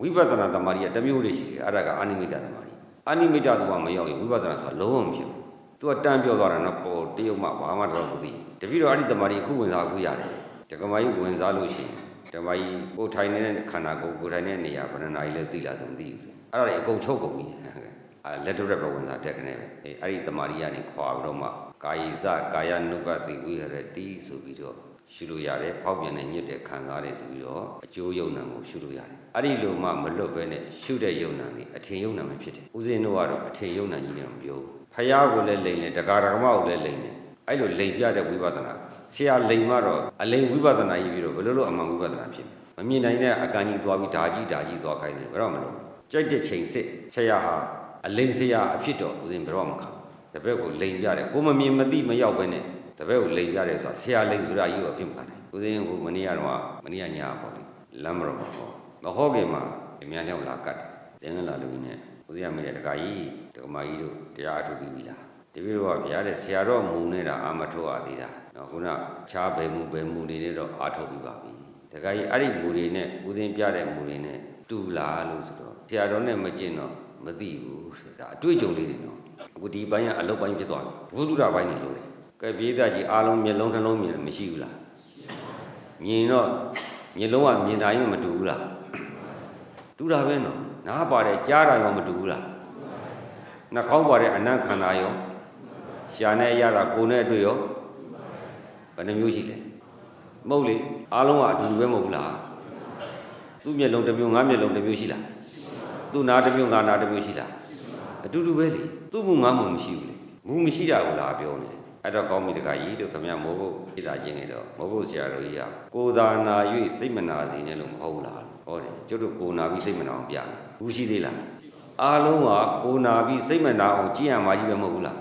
ဝိပဿနာသမารီကတစ်မျိုးလေးရှိတယ်အဲ့ဒါကအနိမိတ်တာသမารီ ร အနိမိတ်တသူကမရောက်ရင်ဝိပဿနာဆိုတာလုံးဝမဖြစ်ဘူး။ तू ကတန်းပြောသွားတာနော်ပေါ်တရုတ်မှဘာမှတော့မသိ။တပိတော့အဲ့ဒီတမာရီအခုဝင်စားခုရတယ်။တက္ကမကြီးဝင်စားလို့ရှိရင်တမာကြီးကိုထိုင်နေတဲ့ခန္ဓာကိုယ်ကိုထိုင်နေတဲ့နေရာဘယ်နှနာရီလဲသိလားဆိုမသိဘူး။အဲ့ဒါတွေအကုန်ချုပ်ကုန်ပြီ။အဲ့လက်တို့ရက်ပဲဝင်စားတက်ကနေပဲ။အဲ့အဲ့ဒီတမာရီကနေခွာပြီးတော့မှကာယိစကာယနုပတိဝိဟရတိဆိုပြီးတော့ ရှုလို့ရတယ်ဖောက်ပြန်တဲ့ညစ်တဲ့ခံစားတယ်ဆိုပြီးတော့အကျိုးယုံနာကိုရှုလို့ရတယ်အဲ့ဒီလိုမှမလွတ်ပဲနဲ့ရှုတဲ့ယုံနာนี่အထင်ယုံနာပဲဖြစ်တယ်ဦးဇင်းတို့ကတော့အထင်ယုံနာကြီးတယ်မပြောဘူးဖယားကိုလည်းလိန်တယ်တက္ကရာကမကိုလည်းလိန်တယ်အဲ့လိုလိန်ပြတဲ့ဝိပဿနာဆရာလိန်မှတော့အလိန်ဝိပဿနာကြီးပြီးတော့ဘယ်လိုလုပ်အမှန်ဝိပဿနာဖြစ်မမြင်နိုင်တဲ့အကန့်ကြီးသွားပြီးဓာကြီးဓာကြီးသွားခိုင်းတယ်ဘယ်တော့မလုပ်ကြိုက်တဲ့ချိန်စစ်ဆရာဟာအလိန်ဆရာအဖြစ်တော့ဦးဇင်းဘယ်တော့မခံဘူးတပည့်ကိုလိန်ပြတယ်ကိုမမြင်မသိမရောက်ပဲနဲ့ တပည့်ကိုလိန်ပြတယ်ဆိုတာဆရာလိန်ဆိုတာကြီးကိုအပြစ်မခံနိုင်ဦးဇင်းကမနေ့ကတော့မနေ့ကညာပေါ့လေလမ်းမတော်မှာဟောမဟောခင်မှာအများနဲ့လာကတ်တယ်တင်းလာလို့နဲ့ဦးဇင်းကမေးတယ်တခါကြီးတက္ကမကြီးတို့တရားအထုတ်ပြီးပြီလားတပည့်တို့ကဗျာတဲ့ဆရာတော်မူနေတာအာမထုတ်ရသေးတာနော်ခုနခြားဘယ်မူဘယ်မူတွေနဲ့တော့အာထုတ်ပြီးပါပြီတခါကြီးအဲ့ဒီမူတွေနဲ့ဦးဇင်းပြတဲ့မူတွေနဲ့တူလားလို့ဆိုတော့ဆရာတော်နဲ့မကျင့်တော့မသိဘူးတဲ့ဒါအတွေ့အကြုံလေးတွေနော်အခုဒီဘိုင်းကအလုတ်ပိုင်းဖြစ်သွားပြီဘုသူဒ္ဓဘိုင်းနေလို့လေ ကဲပြေးသားကြီးအားလုံးမျက်လုံးနှလုံးမြင်မရှိဘူးလားမြင်တော့မျက်လုံးကမြင်တာရင်မတူဘူးလားတူတာပဲနော်နားပါတယ်ကြားတာရောမတူဘူးလားနှာခေါင်းပါတဲ့အနံ့ခန္ဓာရောရှာနဲ့အရတာကိုယ်နဲ့အတွေ့ရောဘယ်နှမျိုးရှိလဲမဟုတ်လေအားလုံးကအတူတူပဲမဟုတ်ဘူးလားသူ့မျက်လုံးတစ်မျိုးငါးမျက်လုံးတစ်မျိုးရှိလားသူ့နားတစ်မျိုးငါးနားတစ်မျိုးရှိလားအတူတူပဲလေသူ့မှုငါမှုမရှိဘူးလေမူမရှိတာကိုလာပြောနေတယ် အဲ့တော့ကောင်းပြီတခါကြီးတို့ခမရမိုးဖို့ဣတာချင်းနေတော့မိုးဖို့ဆရာတော်ကြီးကကိုသာနာ၍စိတ်မနာစေနဲ့လို့မဟုတ်လားဟောတယ်ကျွတ်တို့ကိုနာပြီးစိတ်မနာအောင်ပြတယ်ဘူးရှိသေးလားအားလုံးကကိုနာပြီးစိတ်မနာအောင်ကြည်ရမှာကြီးပဲမဟုတ်ဘူးလား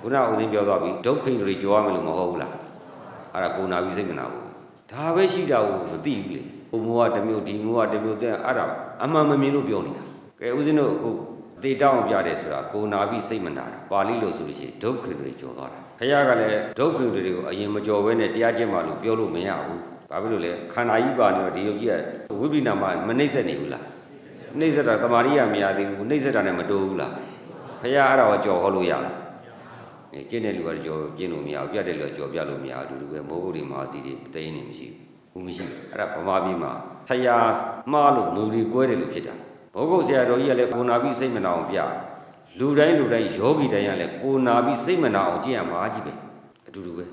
ခုနဦးစင်းပြောသွားပြီဒုက္ခိတွေကြောရမယ်လို့မဟုတ်ဘူးလားအဲ့ဒါကိုနာပြီးစိတ်မနာဘူးဒါပဲရှိတာကိုမသိဘူးလေဘုံမောကတစ်မျိုးဒီမောကတစ်မျိုးတဲ့အဲ့ဒါအမှန်မမြင်လို့ပြောနေတာကဲဦးစင်းတို့အခုတေတောင်းပြတယ်ဆိုတာကိုနာပြီးစိတ်မနာတာပါဠိလိုဆိုလို့ရှိရင်ဒုက္ခတွေကြော်သွားတာ ခရကလည်းဒုက္ခတွေကိုအရင်မကြော်ဘဲနဲ့တရားကျင့်မှလို့ပြောလို့မရဘူးဘာဖြစ်လို့လဲခန္ဓာကြီးပါနေတော့ဒီယုတ်ကြီးကဝိပိနာမမနှိမ့်ဆက်နေဘူးလားနှိမ့်ဆက်တာတမာရိယမရသေးဘူးနှိမ့်ဆက်တာနဲ့မတိုးဘူးလားခရအဲ့ဒါကိုကြော်ဟောလို့ရလားအဲကျင့်တဲ့လူကကြော်ကျင့်လို့မရဘူးပြတ်တဲ့လူကကြော်ပြလို့မရဘူးအတူတူပဲမိုးဘုတ်ဒီမဟာစီတွေတိန်းနေမရှိဘူးဘူးမရှိဘူးအဲ့ဒါဗမာပြည်မှာဆရာမှားလို့မူဒီကွဲတယ်လို့ဖြစ်တာဘုဂုတ်ဆရာတော်ကြီးကလည်းကိုနာပြီးစိတ်မနာအောင်ပြ လူတိုင်းလူတိုင်းယောဂီတိုင်းကလည်းကိုနာပြီးစိတ်မနာအောင်ကြည့်ရမှာကြီးပဲအတူတူပဲ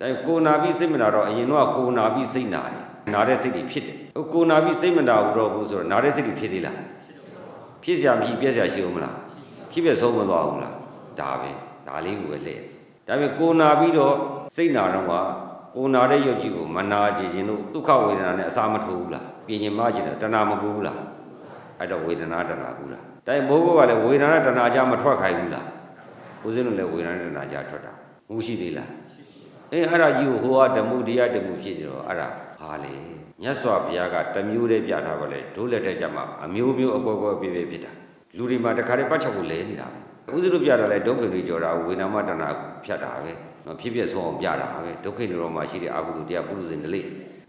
ဒါပေမဲ့ကိုနာပြီးစိတ်မနာတော့အရင်တော့ကိုနာပြီးစိတ်နာတယ်နာတဲ့စိတ်တွေဖြစ်တယ်ဟိုကိုနာပြီးစိတ်မနာဘူးတော့ဘူးဆိုတော့နာတဲ့စိတ်တွေဖြစ်သေးလားဖြစ်စရာမရှိပြက်စရာရှိဦးမလားဖြစ်ပြဆုံးမသွားဘူးလားဒါပဲဒါလေးကိုပဲလှည့်ဒါပေမဲ့ကိုနာပြီးတော့စိတ်နာတော့ကကိုနာတဲ့ရုပ်ကြီးကိုမနာကြည်ခြင်းတို့ဒုက္ခဝေဒနာနဲ့အစာမထိုးဘူးလားပြင်ရင်မကြည့်တယ်တဏှာမကူဘူးလားအဲ့တော့ဝေဒနာတဏှာကူ တာတိုင်မိုးဘုကလည်းဝေဒနာတဏှာကြမထွက်ခိုင်းဘူးလားဦးဇင်းတို့လည်းဝေဒနာတဏှာကြထွက်တာမူရှိသေးလားအေးအဲ့ဒါကြီးကိုဟိုကဓမ္မတရားဓမ္မဖြစ်နေတော့အဲ့ဒါဟာလေမြတ်စွာဘုရားကတစ်မျိုးတည်းပြထားပါလေဒုလက်ထက်ကြမှာအမျိုးမျိုးအကွက်ကွက်ပြည့်ပြည့်ဖြစ်တာလူတွေမှာတခါတည်းပတ်ချက်ကိုလဲနေတာပဲဦးဇင်းတို့ပြတာလဲဒုက္ခတွေကြောတာဝေဒနာမတဏှာဖြတ်တာပဲနော်ဖြစ်ဖြစ်ဆုံးအောင်ပြတာပဲဒုက္ခတွေတော့မှရှိတဲ့အကုသိုလ်တရားပုရုဇဉ်တလေ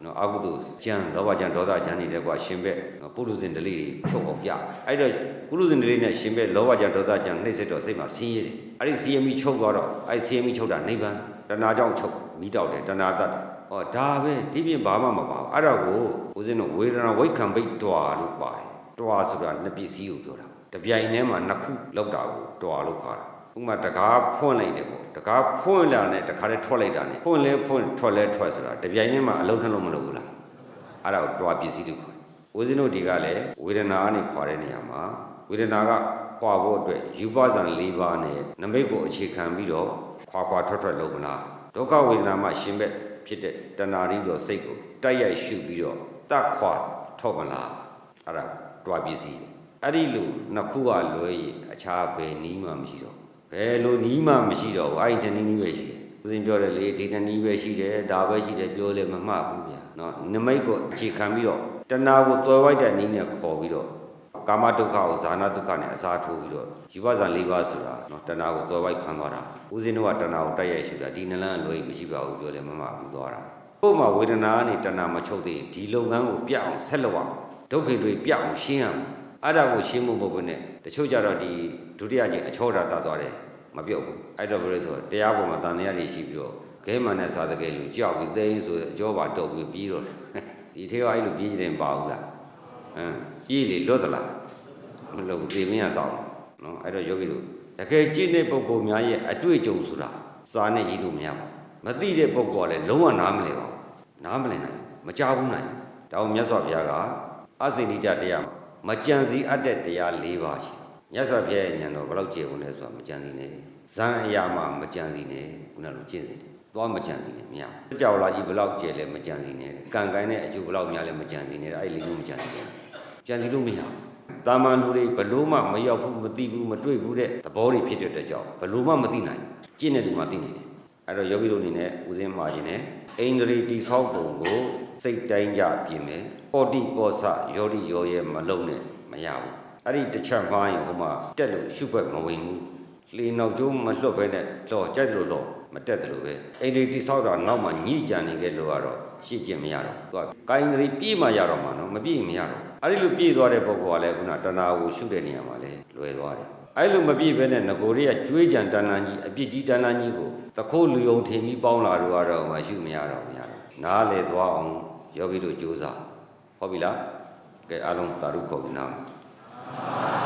နော်အကုသိုလ်ကြံလောဘကြံဒေါသကြံနေတဲ့ကွာရှင်ဘက်နော်ပုရုဇဉ်တလေတွေချုပ်အောင်ပြအဲ့တော့ပုရုဇဉ်တလေနဲ့ရှင်ဘက်လောဘကြံဒေါသကြံနှိမ့်စစ်တော့စိတ်မှာဆင်းရဲတယ်အဲ့ဒီစီယမီချုပ်သွားတော့အဲ့စီယမီချုပ်တာနိဗ္ဗာန်တဏှာကြောင့်ချုပ်မိတောက်တယ်တဏှာတတ်တယ်ဟောဒါပဲဒီပြင်ဘာမှမပါဘူးအဲ့တော့ကိုဦးဇင်းတို့ဝေဒနာဝိခံဘိတ်တွာလို့ပါတယ်တွာဆိုတာနှစ်ပစ္စည်းကိုပြောတာတပြိုင်တည်းမှာနှစ်ခုလောက်တာကိုတွာလို့ခေါ်တာ ဥမာတကားဖွင့်လိုက်တယ်ပေါ့တကားဖွင့်လာနဲ့တခါတည်းထွက်လိုက်တာ ਨੇ ဖွင့်လဲဖွင့်ထွက်လဲထွက်ဆိုတာတပြိုင်တည်းမှာအလုံးနှလုံးမလုပ်ဘူးလားအဲ့ဒါကိုတွားပစ္စည်းလို့ခေါ်တယ်ဦးဇင်းတို့ဒီကလည်းဝေဒနာကနေခွာတဲ့နေရာမှာဝေဒနာကခွာဖို့အတွက်ယူပဇံ၄ပါးနဲ့နမိတ်ကိုအခြေခံပြီးတော့ခွာခွာထွက်ထွက်လုပ်မလားဒုက္ခဝေဒနာမှရှင်ဘက်ဖြစ်တဲ့တဏှာရင်းသောစိတ်ကိုတိုက်ရိုက်ရှုပြီးတော့တတ်ခွာထုတ်မလားအဲ့ဒါတွားပစ္စည်းအဲ့ဒီလိုနှစ်ခုကလွဲရင်အခြားဘယ်နည်းမှမရှိတော့ ဘယ်လိုနီးမှမရှိတော့ဘူးအဲ့ဒီတနည်းနည်းပဲရှိတယ်ဦးဇင်းပြောတယ်လေဒီတနည်းပဲရှိတယ်ဒါပဲရှိတယ်ပြောလဲမမှတ်ဘူးဗျာနော်နမိတ်ကိုအခြေခံပြီးတော့တဏှာကိုတွယ်ဝိုက်တဲ့နည်းနဲ့ခေါ်ပြီးတော့ကာမဒုက္ခကိုဇာနာဒုက္ခနဲ့အစားထိုးပြီးတော့ယူပဇံ၄ပါးဆိုတာနော်တဏှာကိုတွယ်ဝိုက်ဖန်သွားတာဦးဇင်းတို့ကတဏှာကိုတိုက်ရိုက်ရှုတာဒီနလန်းအလွယ်မရှိပါဘူးပြောလဲမမှတ်ဘူးသွားတာကို့မှာဝေဒနာကနေတဏှာမချုပ်သေးဒီလုပ်ငန်းကိုပြအောင်ဆက်လုပ်အောင်ဒုက္ခတွေပြအောင်ရှင်းအောင် အဲ့ဒါကိုရှင်းဖို့ပုဂ္ဂိုလ်နဲ့တချို့ကြတော့ဒီဒုတိယကျင့်အချောတာတတ်သွားတယ်မပြုတ်ဘူးအဲ့တော့ဘယ်လိုဆိုတော့တရားပေါ်မှာတန်တရားတွေရှိပြီးတော့ခဲမှန်တဲ့စာတကယ်လူကြောက်ပြီးသိင်းဆိုအကျော်ပါတုတ်ပြီးပြီးတော့ဒီထဲကအဲ့လိုပြီးကြတယ်မပါဘူးလားအင်းကြီးလေလွတ်သလားမလို့ဒီမင်းကစောင်းနော်အဲ့တော့ယောဂီတို့တကယ်ကြည့်တဲ့ပုဂ္ဂိုလ်များရဲ့အတွေ့အကြုံဆိုတာစာနဲ့ရေးလို့မရပါဘူးမသိတဲ့ပုဂ္ဂိုလ်ကလည်းလုံးဝနားမလည်ပါဘူးနားမလည်နိုင်ဘူးမကြောက်ဘူးနိုင်ဒါအောင်မြတ်စွာဘုရားကအစိဏိတတရား မကြံစည်အပ်တဲ့တရား၄ပါးရှိတယ်မြတ်စွာဘုရားရဲ့ဉာဏ်တော်ဘယ်လောက်ကျေကုန်လဲဆိုတာမကြံစည်နဲ့ဇံအရာမှာမကြံစည်နဲ့ခုနလိုကျင့်စေတယ်သွားမကြံစည်နဲ့မရဘူးကြောက်လာကြီးဘယ်လောက်ကျဲလဲမကြံစည်နဲ့ကံကိုင်းတဲ့အကျိုးဘယ်လောက်များလဲမကြံစည်နဲ့အဲ့ဒီလေးမျိုးမကြံစည်နဲ့ကြံစည်လို့မရဘူးတာမန်လူတွေဘလို့မှမရောက်ဘူးမသိဘူးမတွေ့ဘူးတဲ့သဘောတွေဖြစ်တဲ့အတွက်ကြောင့်ဘလို့မှမသိနိုင်ဘူးကျင့်တဲ့လူမှသိနိုင်တယ်အဲ့တော့ယောဂီတို့အနေနဲ့ဦးစင်းမှာခြင်းနဲ့အိန္ဒြေတိဆောက်ပုံကို စိတ်တိုင်းကြပြင်မယ်ပောတိပောဆယောတိယောရဲ့မလုံးနဲ့မရဘူးအဲ့ဒီတစ်ချက်မှားရင်ဟိုမှာတက်လို့ရှုပ်ွက်မဝင်ဘူးလေနောက်ကျိုးမလွတ်ဘဲနဲ့လော်ကြိုက်လို့လော်မတက်တယ်လို့ပဲအိန္ဒြေတိဆောက်တာနောက်မှညှိကြံနေခဲ့လို့ကတော့ရှင်းကျင်မရတော့သူကကိုင်းဒြေပြည့်မှရတော့မှာနော်မပြည့်မရတော့အဲ့ဒီလိုပြည့်သွားတဲ့ပုဂ္ဂိုလ်ကလည်းခုနတဏှာကိုရှုတဲ့နေရာမှာလဲလွယ်သွားတယ်အဲ့လိုမပြည့်ဘဲနဲ့ငကိုတွေကကျွေးကြံတဏှာကြီးအပြစ်ကြီးတဏှာကြီးကိုတခိုးလူယုံထင်ပြီးပေါင်းလာတော့ကတော့မှရှုမရတော့မရတော့နားလေသွားအောင် ယောဂီတို့ကြိုးစားဟုတ်ပြီလားကဲအားလုံးသာဓုခေါ်ပြီးနားပါ